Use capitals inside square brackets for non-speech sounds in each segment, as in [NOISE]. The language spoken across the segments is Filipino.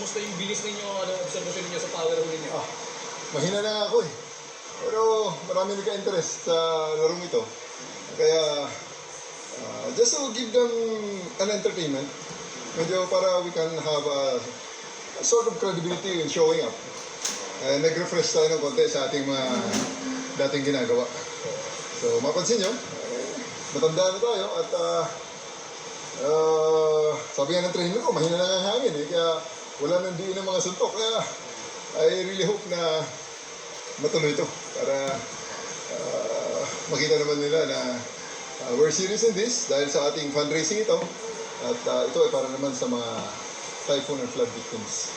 kumusta yung bilis ninyo, ano, observation ninyo sa power huli niyo? Ah, mahina na ako eh. Pero marami nagka-interest sa larong ito. Kaya, ah, just to give them an entertainment, medyo para we can have a, a sort of credibility in showing up. Eh, nag-refresh tayo ng konti sa ating mga dating ginagawa. So, mapansin nyo, eh, matanda na tayo at ah, ah, sabi nga ng trainer ko, mahina na ang hangin eh. Kaya wala nang diin ng mga suntok. Kaya I really hope na matuloy ito para ah, makita naman nila na ah, we're serious in this dahil sa ating fundraising ito. At ah, ito ay para naman sa mga typhoon and flood victims.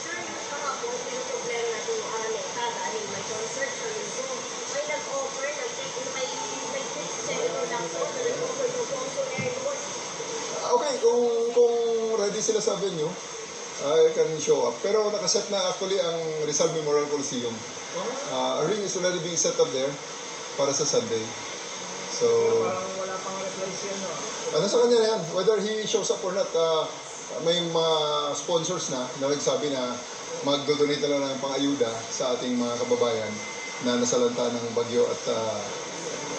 Okay, kung kung ready sila sa venue, I can show up. Pero nakaset na actually ang Rizal Memorial Coliseum. Uh, a ring is already being set up there para sa Sunday. So, Parang wala pang replies yan, no? ano sa kanya na yan? Whether he shows up or not, ah, may mga sponsors na na nagsabi na magdodonate na lang ng pang-ayuda sa ating mga kababayan na nasalanta ng bagyo at ah,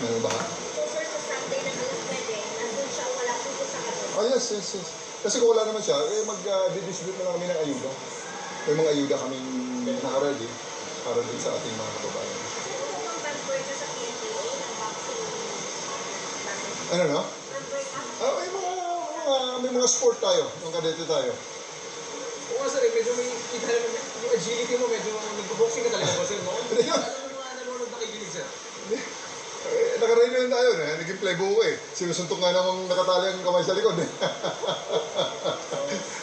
ng baha. So, sir, sa Sunday na 9, nandun siya, wala sa Luzon. Oh, yes, yes, yes. Kasi kung wala naman siya, eh, mag-distribute na lang kami ng ayuda. May mga ayuda kaming naka-ready para din sa ating mga kababayan. Ano ka? Ah, may mga, mga, may mga sport tayo, mga kadete tayo. Oo nga, sir, eh, medyo may, kita naman, yung agility mo, medyo nag-boxing ka talaga [LAUGHS] ba, sir, no? Hindi yun. Alam mo yung mga nanonood nakikinig, sir. Eh, na tayo, eh. naging playboy eh. Sinusuntok nga namang nakatali ang kamay sa likod eh. [LAUGHS]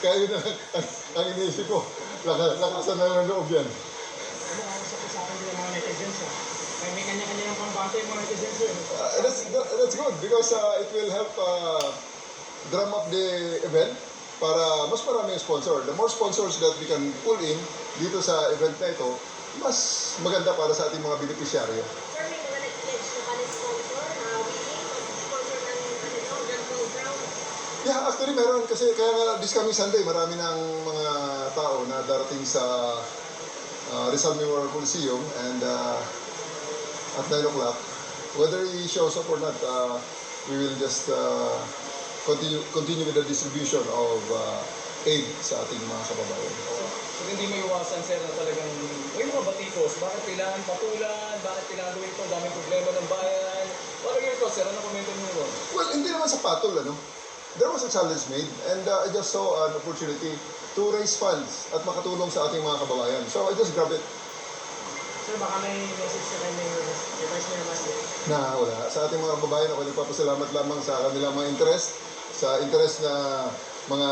Kaya yun ang, ang, ang iniisip ko. Laka, lakasan na ng loob yan. Ano ang sa akin ng mga netizens ah. May may kanya-kanya ng pambasa yung mga netizens eh. Uh, that's, that, that's good because uh, it will help uh, drum up the event para mas maraming sponsor. The more sponsors that we can pull in dito sa event na ito, mas maganda para sa ating mga beneficiaryo. Sir, may mga nag-pledge na pa sponsor na willing mag-sponsor ng ano, ng program. Yeah, actually meron kasi kaya nga this coming Sunday marami ng mga tao na darating sa uh, Rizal Memorial Coliseum and uh, at 9 o'clock, whether he shows up or not, uh, we will just uh, continue continue with the distribution of uh, aid sa ating mga kababayan. So, hindi may iwasan, sir, na talagang may mga batikos. Bakit kailangan patulan? Bakit kailangan gawin ito? Ang daming problema ng bayan. What are your thoughts, sir? Ano komento niyo ron? Well, hindi naman sa patol, ano? There was a challenge made and uh, I just saw an opportunity to raise funds at makatulong sa ating mga kababayan. So I just grabbed it Sir, baka may message ka kay Mayor, kay Vice Mayor Masli. na wala. Sa ating mga kababayan, ako nagpapasalamat lamang sa kanilang mga interest, sa interest na mga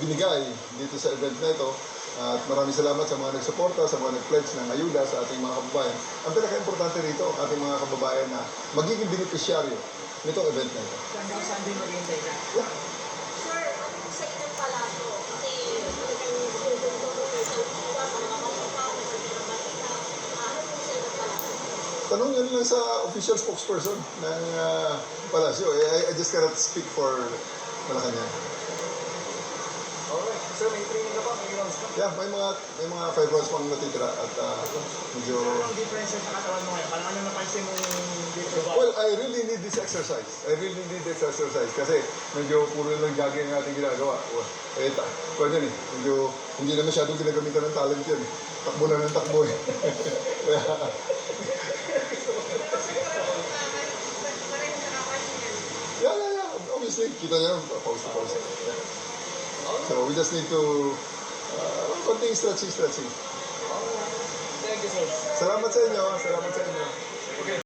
ibinigay dito sa event na ito. At maraming salamat sa mga nagsuporta, sa mga nag-pledge ng ayuda sa ating mga kababayan. Ang pinaka-importante rito, ating mga kababayan na magiging beneficiaryo nitong event na ito. Hanggang Sunday maghihintay ka. Sir, sa inyong palaso? Kasi talagang mga kapatao sa mga balita. Ano po sa inyong palaso? Tanong nyo lang sa official spokesperson ng uh, Palasyo. Eh, I, I just cannot speak for Malacanang. Alright. Sir, may training ka pa? May rounds ka? Yeah, may mga may mga five rounds pang natitira at uh, medyo... Sir, anong difference sa katawan mo ngayon? Parang ano napansin mo dito? Well, I really need this exercise. I really need this exercise kasi medyo puro lang jogging ang ating ginagawa. Well, eh, ta- yan eh, medyo hindi na masyadong ginagamitan ng talent eh. Takbo na ng takbo eh. Kaya, [LAUGHS] yeah, yeah, yeah. Obviously, kita nyo, pause to pause. Yeah. So we just need to uh, konting stretching, stretching. Thank you, sir. Salamat sa inyo. Salamat sa inyo.